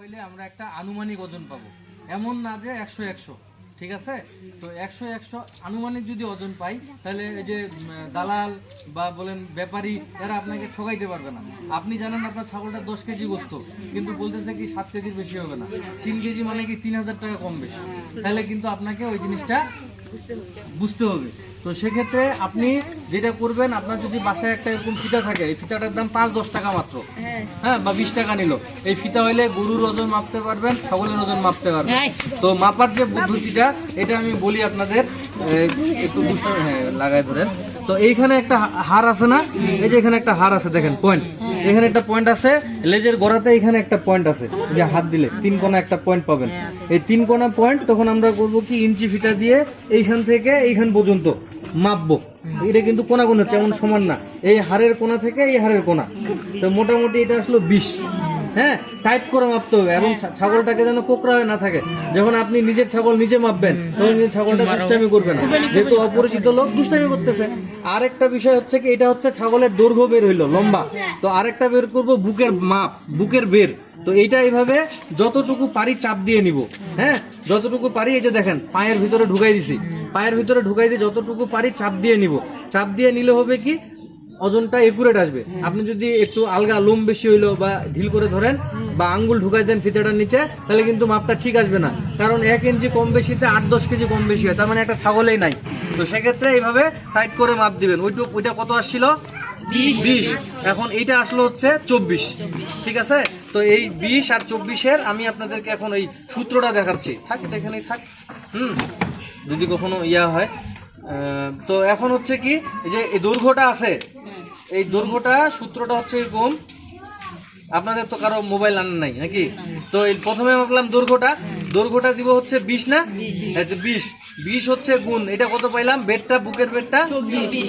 হইলে আমরা একটা আনুমানিক ওজন পাবো। এমন না যে একশো একশো, ঠিক আছে? তো একশো একশো আনুমানিক যদি ওজন পাই, তাহলে এই যে দালাল বা বলেন ব্যাপারী, এরা আপনাকে ঠকাইতে পারবে না। আপনি জানেন আপনার ছাগলটা দশ কেজি বস্তু কিন্তু বলতেছে কি সাত কেজির বেশি হবে না। তিন কেজি মানে কি তিন হাজার টাকা কম বেশি। তাহলে কিন্তু আপনাকে ওই জিনিসটা বুঝতে হবে। তো সেক্ষেত্রে আপনি যেটা করবেন আপনার যদি বাসায় একটা এরকম ফিতা থাকে এই ফিতাটার দাম পাঁচ দশ টাকা মাত্র। হ্যাঁ। বা বিশ টাকা নিল। এই ফিতা হইলে গরুর ওজন মাপতে পারবেন ছাগলের ওজন মাপতে পারবেন। তো মাপার যে পদ্ধতিটা এটা আমি বলি আপনাদের একটু বুঝতে হ্যাঁ লাগাই ধরেন। তো এইখানে একটা হার আছে না? এই যে এখানে একটা হার আছে, দেখেন পয়েন্ট এখানে একটা পয়েন্ট আছে, লেজের গোড়াতে এখানে একটা পয়েন্ট আছে। যে হাত দিলে, তিন কোণা একটা পয়েন্ট পাবেন। এই তিন কোণা পয়েন্ট তখন আমরা করব কি, ইঞ্চি ফিতা দিয়ে এইখান থেকে এইখান পর্যন্ত মাপবো। এটা কিন্তু কোনা কোনা হচ্ছে, এমন সমান না। এই হাড়ের কোনা থেকে এই হাড়ের কোনা তো মোটামুটি এটা আসলো বিশ। হ্যাঁ টাইট করে মাপতে হবে এবং ছাগলটাকে যেন কোকড়া হয়ে না থাকে। যখন আপনি নিজের ছাগল নিজে মাপবেন তখন কিন্তু ছাগলটা দুষ্টামি করবে না। যেহেতু অপরিচিত লোক দুষ্টামি করতেছে। আরেকটা বিষয় হচ্ছে কি এটা হচ্ছে ছাগলের দৈর্ঘ্য বের হইল লম্বা। তো আরেকটা বের করব বুকের মাপ বুকের বের। তো এইটা এইভাবে যতটুকু পারি চাপ দিয়ে নিব। হ্যাঁ যতটুকু পারি এই যে দেখেন পায়ের ভিতরে ঢুকাই দিছি। পায়ের ভিতরে ঢুকাই দিয়ে যতটুকু পারি চাপ দিয়ে নিব। চাপ দিয়ে নিলে হবে কি ওজনটা একুরেট আসবে। আপনি যদি একটু আলগা লোম বেশি হইল বা ঢিল করে ধরেন বা আঙ্গুল ঢুকাই দেন ফিতেটার নিচে তাহলে কিন্তু মাপটা ঠিক আসবে না। কারণ এক ইঞ্চি কম বেশিতে আট দশ কেজি কম বেশি হয় তার মানে একটা ছাগলেই নাই। তো সেক্ষেত্রে এইভাবে টাইট করে মাপ দিবেন। ওইটু ওইটা কত আসছিল? বিশ। এখন এইটা আসলো হচ্ছে চব্বিশ। ঠিক আছে? তো এই বিশ আর চব্বিশের আমি আপনাদেরকে এখন এই সূত্রটা দেখাচ্ছি। থাক এটা এখানেই থাক। হুম। যদি কখনো ইয়া হয়। তো এখন হচ্ছে কি যে দৈর্ঘ্যটা আছে এই দৈর্ঘ্যটা সূত্রটা হচ্ছে এরকম। আপনাদের তো কারও মোবাইল আনেন নাই নাকি? তো এই প্রথমে ভাবলাম দৈর্ঘ্যটা দৈর্ঘ্যটা দিব হচ্ছে বিশ না? বিশ। বিশ। হচ্ছে গুণ। এটা কত পাইলাম? বেডটা বুকের বেডটা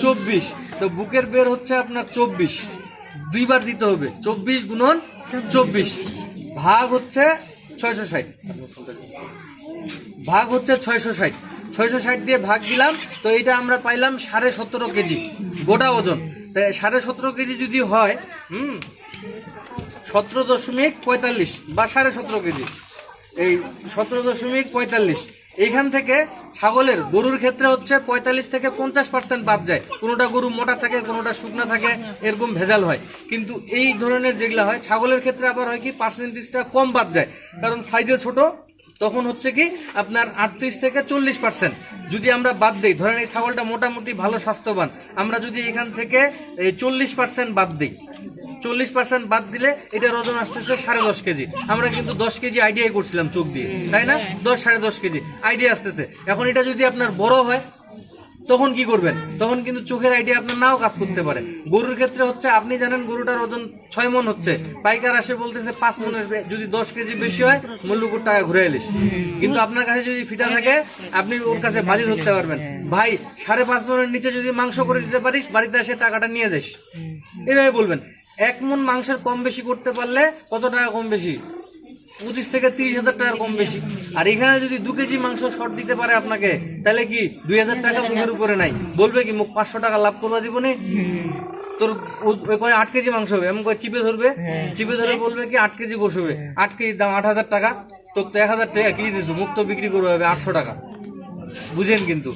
চব্বিশ। তো বুকের বের হচ্ছে আপনার চব্বিশ। দুইবার দিতে হবে। চব্বিশ গুণন চব্বিশ। ভাগ হচ্ছে ছয়শো ষাট। ভাগ হচ্ছে ছয়শো ষাট। ছয়শো ষাট দিয়ে ভাগ দিলাম। তো এটা আমরা পাইলাম সাড়ে সতেরো কেজি। গোটা ওজন। সাড়ে সতেরো কেজি যদি হয়, হুম, সতেরো দশমিক পঁয়তাল্লিশ বা সাড়ে সতেরো কেজি। এই সতেরো দশমিক পঁয়তাল্লিশ। এইখান থেকে ছাগলের গরুর ক্ষেত্রে হচ্ছে পঁয়তাল্লিশ থেকে পঞ্চাশ পার্সেন্ট বাদ যায়। কোনোটা গরু মোটা থাকে, কোনোটা শুকনা থাকে, এরকম ভেজাল হয়। কিন্তু এই ধরনের যেগুলো হয়, ছাগলের ক্ষেত্রে আবার হয় কি পার্সেন্টেজটা কম বাদ যায়। কারণ সাইজে ছোট তখন হচ্ছে কি আপনার আটত্রিশ থেকে চল্লিশ পার্সেন্ট যদি আমরা বাদ দিই, ধরেন এই ছাগলটা মোটামুটি ভালো স্বাস্থ্যবান, আমরা যদি এখান থেকে চল্লিশ পার্সেন্ট বাদ দিই, চল্লিশ পার্সেন্ট বাদ দিলে এটা ওজন আসতেছে সাড়ে দশ কেজি। আমরা কিন্তু দশ কেজি আইডিয়াই করছিলাম চোখ দিয়ে, তাই না? দশ সাড়ে দশ কেজি আইডিয়া আসতেছে। এখন এটা যদি আপনার বড় হয় তখন কি করবেন? তখন কিন্তু চোখের আইডিয়া আপনার নাও কাজ করতে পারে। গরুর ক্ষেত্রে হচ্ছে, আপনি জানেন গরুটার ওজন ছয় মন হচ্ছে। পাইকার আসে বলতেছে পাঁচ মনের যদি দশ কেজি বেশি হয় মূল্যপুর টাকা ঘুরে এলিস। কিন্তু আপনার কাছে যদি ফিতা থাকে, আপনি ওর কাছে বাজি ধরতে পারবেন। ভাই, সাড়ে পাঁচ মনের নিচে যদি মাংস করে দিতে পারিস, বাড়িতে এসে টাকাটা নিয়ে যাস। এভাবে বলবেন। এক মন মাংসের কম বেশি করতে পারলে কত টাকা কম বেশি? পঁচিশ থেকে তিরিশ হাজার টাকার কম বেশি। আর এখানে যদি দু কেজি মাংস শর্ট দিতে পারে আপনাকে তাহলে কি দুই হাজার টাকা মুখের উপরে নাই? বলবে কি মুখ পাঁচশো টাকা লাভ করবা দিব নি? তোর কয় আট কেজি মাংস হবে এমন কয় চিপে ধরবে? চিপে ধরে বলবে কি আট কেজি গোস হবে আট কেজির দাম আট হাজার টাকা তোর তো এক হাজার টাকা কি দিছো মুখ তো বিক্রি করবে হবে আটশো টাকা। বুঝেন কিন্তু।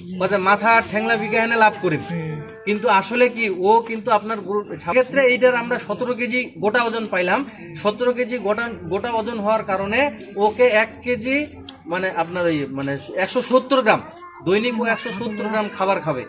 মাথা আর ঠ্যাংলা বিকে এনে লাভ করেন। কিন্তু আসলে কি, ও কিন্তু আপনার ক্ষেত্রে এইটার আমরা সতেরো কেজি গোটা ওজন পাইলাম। সতেরো কেজি গোটা গোটা ওজন হওয়ার কারণে ওকে এক কেজি মানে আপনার এই মানে একশো সত্তর গ্রাম, দৈনিক ও একশো সত্তর গ্রাম খাবার খাবে।